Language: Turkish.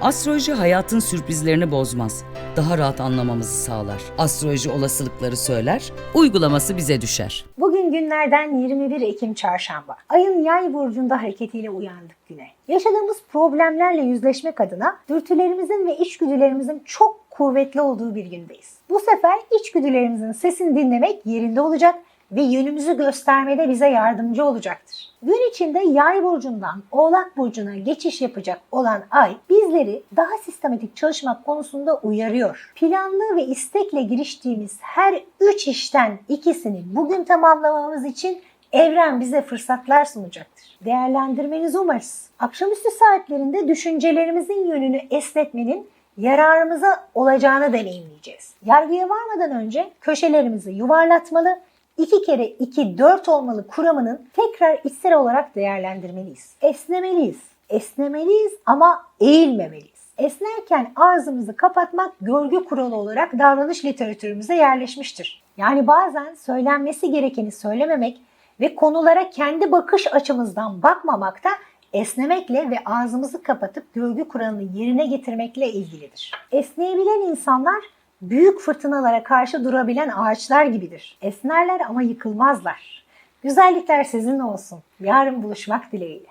Astroloji hayatın sürprizlerini bozmaz. Daha rahat anlamamızı sağlar. Astroloji olasılıkları söyler, uygulaması bize düşer. Bugün günlerden 21 Ekim Çarşamba. Ayın yay burcunda hareketiyle uyandık güne. Yaşadığımız problemlerle yüzleşmek adına dürtülerimizin ve içgüdülerimizin çok kuvvetli olduğu bir gündeyiz. Bu sefer içgüdülerimizin sesini dinlemek yerinde olacak ve yönümüzü göstermede bize yardımcı olacaktır. Gün içinde yay burcundan oğlak burcuna geçiş yapacak olan ay bizleri daha sistematik çalışmak konusunda uyarıyor. Planlı ve istekle giriştiğimiz her üç işten ikisini bugün tamamlamamız için evren bize fırsatlar sunacaktır. Değerlendirmenizi umarız. Akşamüstü saatlerinde düşüncelerimizin yönünü esnetmenin yararımıza olacağını deneyimleyeceğiz. Yargıya varmadan önce köşelerimizi yuvarlatmalı, 2 kere 2 4 olmalı kuramının tekrar içsel olarak değerlendirmeliyiz. Esnemeliyiz. Esnemeliyiz ama eğilmemeliyiz. Esnerken ağzımızı kapatmak görgü kuralı olarak davranış literatürümüze yerleşmiştir. Yani bazen söylenmesi gerekeni söylememek ve konulara kendi bakış açımızdan bakmamak da esnemekle ve ağzımızı kapatıp görgü kuralını yerine getirmekle ilgilidir. Esneyebilen insanlar büyük fırtınalara karşı durabilen ağaçlar gibidir. Esnerler ama yıkılmazlar. Güzellikler sizinle olsun. Yarın buluşmak dileğiyle.